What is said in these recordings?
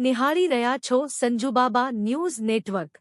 નિહાળી રહ્યા છો સંજુબાબા ન્યૂઝ નેટવર્ક.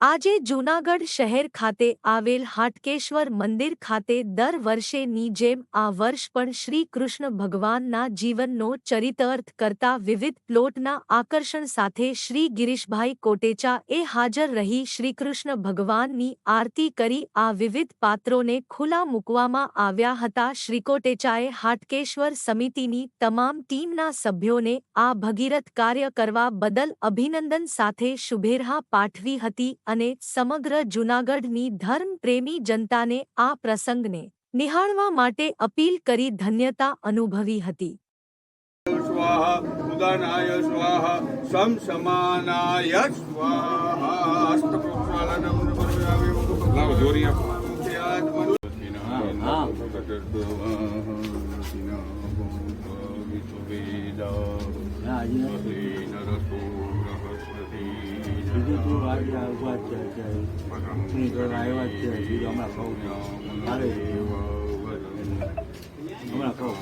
આજે જૂનાગઢ શહેર ખાતે આવેલ હાટકેશ્વર મંદિર ખાતે દર વર્ષેની જેમ આ વર્ષ પણ શ્રી કૃષ્ણ ભગવાનના જીવનનો ચરિતાર્થ કરતા વિવિધ પ્લોટના આકર્ષણ સાથે શ્રી ગિરીશભાઈ કોટેચા એ હાજર રહી શ્રીકૃષ્ણ ભગવાનની આરતી કરી આ વિવિધ પાત્રોને ખુલ્લા મૂકવામાં આવ્યા હતા. શ્રી કોટેચાએ હાટકેશ્વર સમિતિની તમામ ટીમના સભ્યોને આ ભગીરથ કાર્ય કરવા બદલ અભિનંદન સાથે શુભેચ્છા પાઠવી હતી. અને સમગ્ર જૂનાગઢની ધર્મપ્રેમી જનતાને આ પ્રસંગને નિહાળવા માટે અપીલ કરી ધન્યતા અનુભવી હતી. ઉદનાય સ્વાહ સમ સમાનાય સ્વાહ. બધું તો આજે ઊભા છે. અત્યારે હું જ છે. બીજું હમણાં કહું મારે હમણાં કહું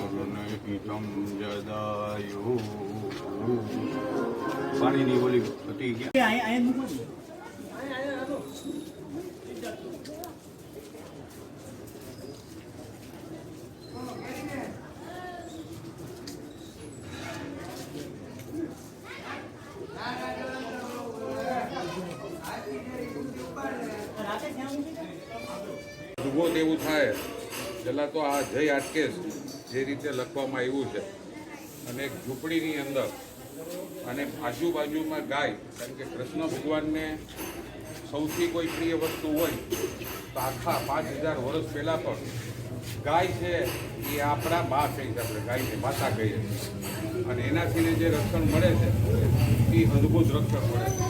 પાણીની ઓલી હતી ગયા પહેલાં તો આ જય આટકેસ જે રીતે લખવામાં આવ્યું છે અને એક ઝૂંપડીની અંદર અને આજુબાજુમાં ગાય, કારણ કે કૃષ્ણ ભગવાનને સૌથી કોઈ પ્રિય વસ્તુ હોય તો આખા પાંચ હજાર વર્ષ પહેલાં પણ ગાય છે એ આપણા બા છે આપણે ગાયને માતા કહીએ અને એનાથી જે રક્ષણ મળે છે એ અદ્ભુત રક્ષણ મળે છે.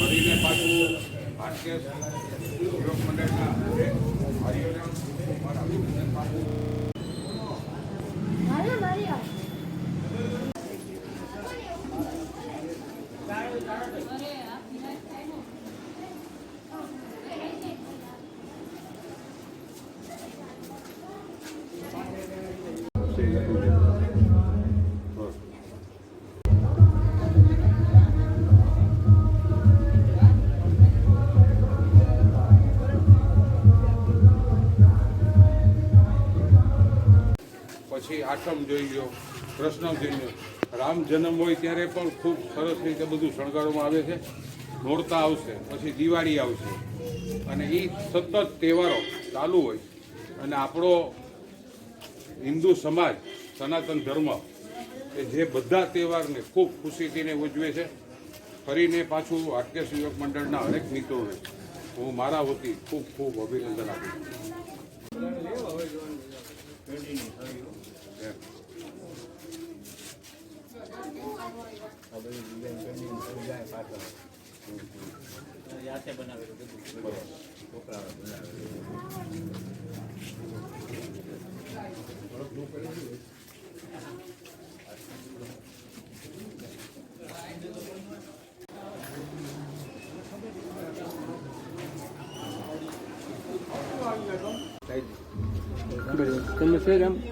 ફરીને પાછું આટકેસ યુવક મંડળના અભિનંદન આઠમ જોઈ લો કૃષ્ણ જોઈ લો રામ જન્મ હોય ત્યારે પણ ખૂબ સરસ રીતે બધું શણગારવામાં આવે છે. નોરતા આવશે, પછી દિવાળી આવશે. અને એ સતત તહેવારો ચાલુ હોય. અને આપણો હિન્દુ સમાજ, સનાતન ધર્મ, એ જે બધા તહેવારને ખૂબ ખુશીથીને ઉજવે છે, ફરીને પાછું હાટકેશ યુવક મંડળના હરેક મિત્રોને હું મારા વતી ખૂબ ખૂબ અભિનંદન આપું છું. તમે છે કેમ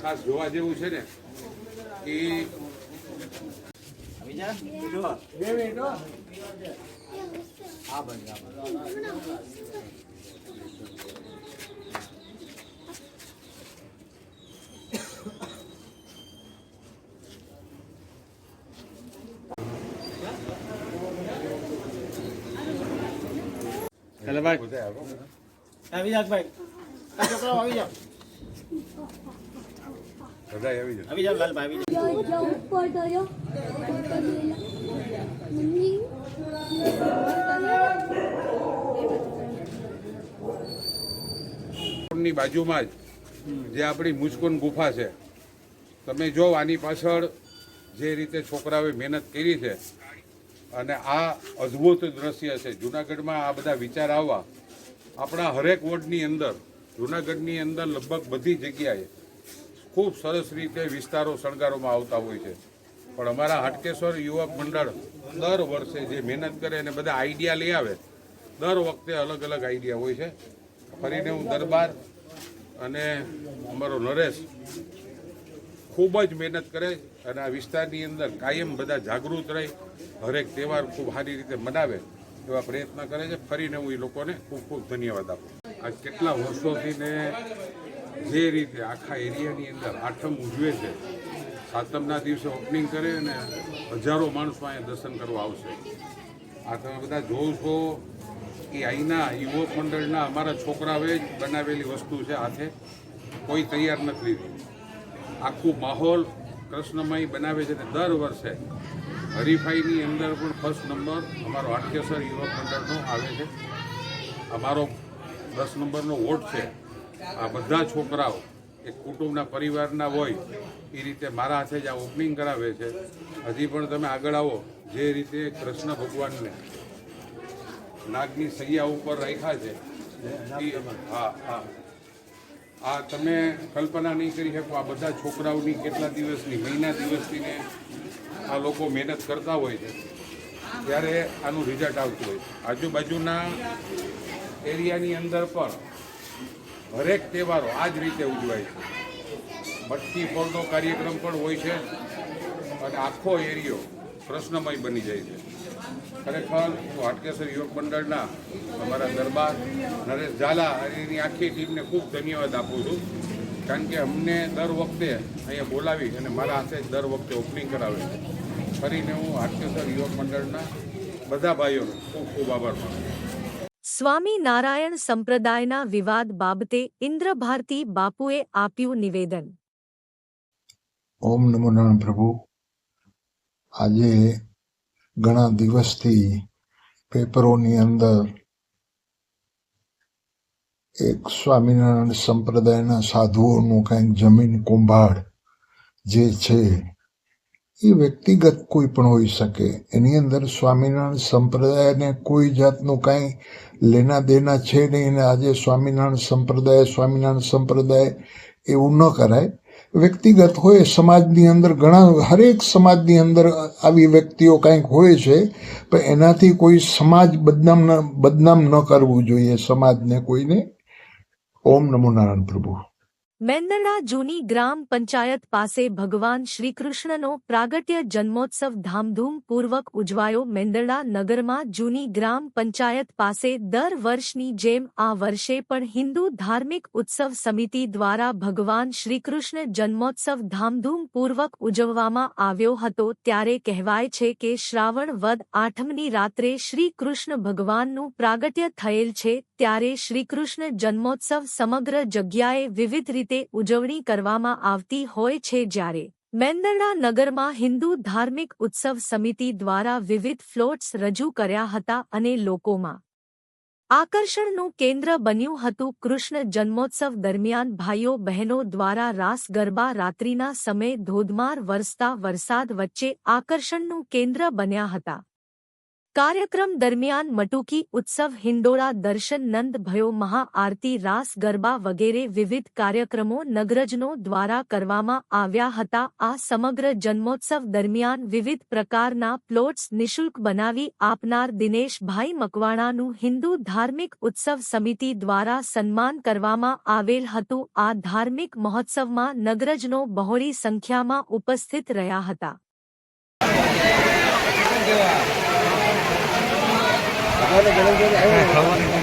ખાસ જોવા જેવું છે ને એ ચાલો ભાઈ. વિરાજભાઈ. છોકરાઓ આવી જાવ ભાઈ આવી જાવ આવી જાવ લાલભાઈ આવી જાવ ઉપર તો મમ્મી ની બાજુમાં જ જે આપણી મુસ્કુન ગુફા છે. તમે જો આની પાછળ જે રીતે છોકરાઓએ મહેનત કરી છે અને આ અદ્ભુત દ્રશ્ય છે. જુનાગઢમાં આ બધા વિચાર આવવા આપણા હરેક વોર્ડની અંદર જુનાગઢની અંદર લગભગ બધી જગ્યાએ ખૂબ સરસ રીતે વિસ્તારો શણગારવામાં આવતા હોય છે. પણ અમારા હાટકેશ્વર યુવક મંડળ દર વર્ષે જે મહેનત કરે અને બધા આઈડિયા લઈ આવે, દર વખતે અલગ અલગ આઈડિયા હોય છે. ફરીને હું દરબાર અને અમારો નરેશ ખૂબ જ મહેનત કરે અને આ વિસ્તારની અંદર કાયમ બધા જાગૃત રહી, હરેક તહેવાર ખૂબ સારી રીતે મનાવે એવા પ્રયત્ન કરે છે. ફરીને હું એ લોકોને ખૂબ ખૂબ ધન્યવાદ આપું આ કેટલા વર્ષોથી ને જે રીતે આખા એરિયાની અંદર આઠમ ઉજવે છે, સાતમના દિવસે ઓપનિંગ કરે અને હજારો માણસો અહીંયા દર્શન કરવા આવશે. આ તમે બધા જોવો છો કે અહીંના યુવક મંડળના અમારા છોકરાઓએ જ બનાવેલી વસ્તુ છે હાથે. કોઈ તૈયાર નથી. લીધી આખું માહોલ કૃષ્ણમય બનાવે છે અને દર વર્ષે હરીફાઈની અંદર પણ ફર્સ્ટ નંબર અમારો હાટકેશ્વર યુવક મંડળનો આવે છે. અમારો દસ નંબરનો વોટ છે. આ બધા છોકરાઓ, એક કુટુંબના પરિવારના હોય, એ રીતે મારા હાથે જ આ ઓપનિંગ કરાવે છે. હજી પણ તમે આગળ આવો, જે રીતે કૃષ્ણ ભગવાનને નાગની સૈયા ઉપર રાખ્યા છે હા હા. આ તમે કલ્પના નહીં કરી શકો, આ બધા છોકરાઓની કેટલા દિવસની, મહિના દિવસથીને આ લોકો મહેનત કરતા હોય છે. ત્યારે આનું રિઝલ્ટ આવતું હોય આજુબાજુના એરિયાની અંદર પણ હરેક તહેવારો આ જ રીતે ઉજવાય છે. મટકી ફોડનો કાર્યક્રમ પણ હોય છે અને આખો એરિયો પ્રશ્નમય બની જાય છે. ખરેખર હું હાટકેશ્વર યુવક મંડળના અમારા દરબાર નરેશ ઝાલા અને એની આખી ટીમને ખૂબ ધન્યવાદ આપું છું. કારણ કે અમને દર વખતે અહીંયા બોલાવી અને મારા હાથે દર વખતે ઓપનિંગ કરાવે છે. ફરીને હું હાટકેશ્વર યુવક મંડળના બધા ભાઈઓનો ખૂબ ખૂબ આભાર માનું સ્વામી નારાયણ સંપ્રદાયના વિવાદ બાબતે ઇન્દ્રભારતી બાપુએ આપ્યું નિવેદન. ઓમ નમો નારાયણ પ્રભુ. આજે ઘણા દિવસથી પેપરોની અંદર એક સ્વામિનારાયણ સંપ્રદાયના સાધુઓનું કંઈક જમીન કુંભાળ જે છે એ વ્યક્તિગત કોઈ પણ હોઈ શકે. એની અંદર સ્વામિનારાયણ સંપ્રદાયને કોઈ જાતનું કાંઈ લેના દેના છે નહીં અને આજે સ્વામિનારાયણ સંપ્રદાય સ્વામિનારાયણ સંપ્રદાય એવું ન કરાય. વ્યક્તિગત હોય, સમાજની અંદર ઘણા, હરેક સમાજની અંદર આવી વ્યક્તિઓ કંઈક હોય છે, પણ એનાથી કોઈ સમાજ બદનામ ન બદનામ ન કરવું જોઈએ, સમાજને કોઈને. ઓમ નમો નારાયણ પ્રભુ. મેંદરડા જૂની ગ્રામ પંચાયત પાસે ભગવાન શ્રીકૃષ્ણનો પ્રાગટ્ય જન્મોત્સવ ધામધૂમપૂર્વક ઉજવાયો. મેંદરડા નગરમાં જૂની ગ્રામ પંચાયત પાસે દર વર્ષની જેમ આ વર્ષે પણ હિન્દુ ધાર્મિક ઉત્સવ સમિતિ દ્વારા ભગવાન શ્રીકૃષ્ણ જન્મોત્સવ ધામધૂમપૂર્વક ઉજવવામાં આવ્યો હતો. ત્યારે કહેવાય છે કે શ્રાવણ વદ આઠમની રાત્રે શ્રી કૃષ્ણ ભગવાનનું પ્રાગટ્ય થયેલ છે. ત્યારે શ્રીકૃષ્ણ જન્મોત્સવ સમગ્ર જગ્યાએ વિવિધ રીતે ઉજવણી કરવામાં આવતી હોય છે જ્યારે મેંદરડા નગરમાં હિન્દુ ધાર્મિક ઉત્સવ સમિતિ દ્વારા વિવિધ ફ્લોટ્સ રજૂ કર્યા હતા અને લોકોમાં આકર્ષણનું કેન્દ્ર બન્યું હતું. કૃષ્ણ જન્મોત્સવ દરમિયાન ભાઈઓ બહેનો દ્વારા રાસ ગરબા રાત્રિના સમયે ધોધમાર વરસતા વરસાદ વચ્ચે આકર્ષણનું કેન્દ્ર બન્યા હતા. કાર્યક્રમ દરમિયાન મટુકી ઉત્સવ હિંડોળા દર્શન નંદ ભયો મહાઆરતી રાસ ગરબા વગેરે વિવિધ કાર્યક્રમો નગરજનો દ્વારા કરવામાં આવ્યા હતા. આ સમગ્ર જન્મોત્સવ દરમિયાન વિવિધ પ્રકારના પ્લોટ્સ નિશુલ્ક બનાવી આપનાર દિનેશભાઈ મકવાણાનું હિન્દુ ધાર્મિક ઉત્સવ સમિતિ દ્વારા સન્માન કરવામાં આવેલ હતું. આ ધાર્મિક મહોત્સવમાં નગરજનો બહોળી સંખ્યામાં ઉપસ્થિત રહ્યા હતા. Đây là.